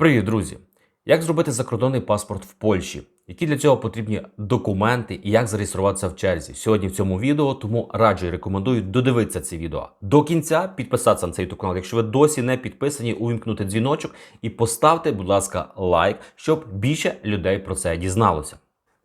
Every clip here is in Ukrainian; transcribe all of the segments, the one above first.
Привіт, друзі! Як зробити закордонний паспорт в Польщі? Які для цього потрібні документи і як зареєструватися в черзі? Сьогодні в цьому відео, тому раджу і рекомендую додивитися це відео до кінця, підписатися на цей YouTube канал. Якщо ви досі не підписані, увімкнути дзвіночок і поставте, будь ласка, лайк, щоб більше людей про це дізналося.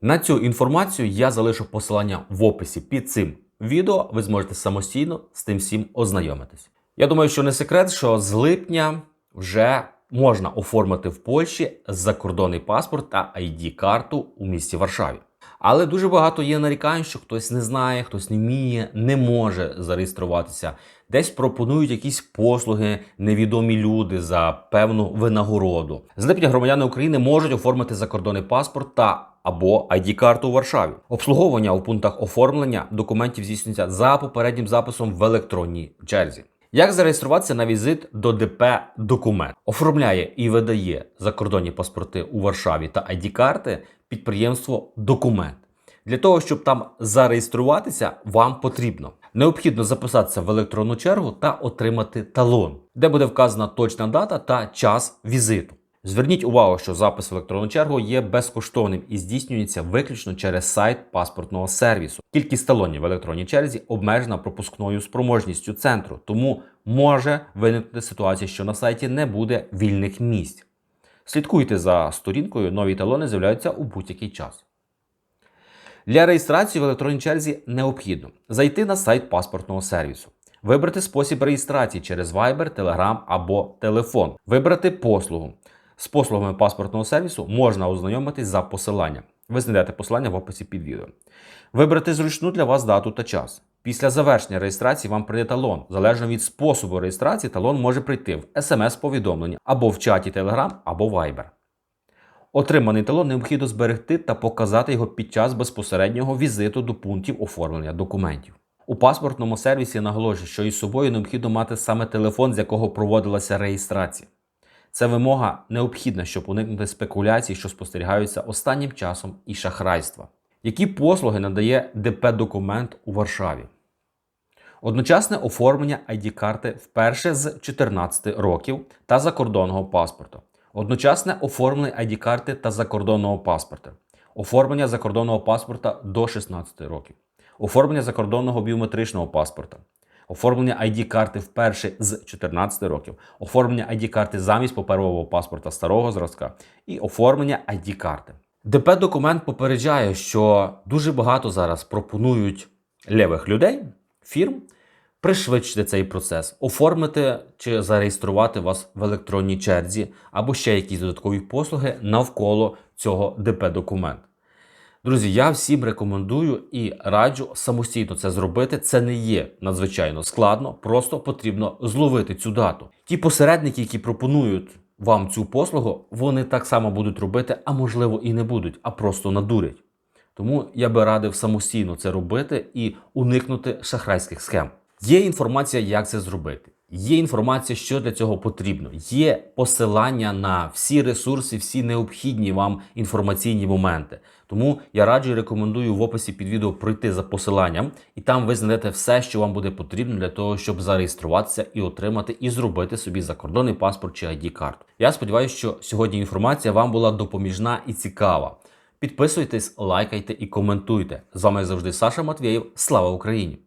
На цю інформацію я залишу посилання в описі під цим відео. Ви зможете самостійно з тим всім ознайомитись. Я думаю, що не секрет, що з липня вже можна оформити в Польщі закордонний паспорт та ID-карту у місті Варшаві. Але дуже багато є нарікань, що хтось не знає, хтось не вміє, не може зареєструватися. Десь пропонують якісь послуги невідомі люди за певну винагороду. З громадяни України можуть оформити закордонний паспорт та або ID-карту у Варшаві. Обслуговування у пунктах оформлення документів здійснюється за попереднім записом в електронній черзі. Як зареєструватися на візит до ДП документ? Оформляє і видає закордонні паспорти у Варшаві та ID-карти підприємство Документ. Для того, щоб там зареєструватися, вам потрібно необхідно записатися в електронну чергу та отримати талон, де буде вказана точна дата та час візиту. Зверніть увагу, що запис в електронну чергу є безкоштовним і здійснюється виключно через сайт паспортного сервісу. Кількість талонів в електронній черзі обмежена пропускною спроможністю центру, тому може виникнути ситуація, що на сайті не буде вільних місць. Слідкуйте за сторінкою, нові талони з'являються у будь-який час. Для реєстрації в електронній черзі необхідно зайти на сайт паспортного сервісу, вибрати спосіб реєстрації через Viber, Telegram або телефон, вибрати послугу. З послугами паспортного сервісу можна ознайомитись за посиланням. Ви знайдете посилання в описі під відео. Вибрати зручну для вас дату та час. Після завершення реєстрації вам прийде талон. Залежно від способу реєстрації, талон може прийти в смс-повідомленні або в чаті Telegram, або Viber. Отриманий талон необхідно зберегти та показати його під час безпосереднього візиту до пунктів оформлення документів. У паспортному сервісі наголошують, що із собою необхідно мати саме телефон, з якого проводилася реєстрація. Це вимога необхідна, щоб уникнути спекуляцій, що спостерігаються останнім часом і шахрайства. Які послуги надає ДП документ у Варшаві? Одночасне оформлення ID-карти вперше з 14 років та закордонного паспорта. Одночасне оформлення ID-карти та закордонного паспорта. Оформлення закордонного паспорта до 16 років. Оформлення закордонного біометричного паспорта. Оформлення ID-карти вперше з 14 років, оформлення ID-карти замість паперового паспорта старого зразка і оформлення ID-карти. ДП документ попереджає, що дуже багато зараз пропонують левих людей, фірм пришвидшити цей процес, оформити чи зареєструвати вас в електронній черзі або ще якісь додаткові послуги навколо цього ДП документ. Друзі, я всім рекомендую і раджу самостійно це зробити. Це не є надзвичайно складно, просто потрібно зловити цю дату. Ті посередники, які пропонують вам цю послугу, вони так само будуть робити, а можливо і не будуть, а просто надурять. Тому я би радив самостійно це робити і уникнути шахрайських схем. Є інформація, як це зробити. Є інформація, що для цього потрібно. Є посилання на всі ресурси, всі необхідні вам інформаційні моменти. Тому я раджу і рекомендую в описі під відео пройти за посиланням, і там ви знайдете все, що вам буде потрібно для того, щоб зареєструватися і отримати і зробити собі закордонний паспорт чи ID-карту. Я сподіваюся, що сьогодні інформація вам була допоміжна і цікава. Підписуйтесь, лайкайте і коментуйте. З вами завжди Саша Матвєєв. Слава Україні!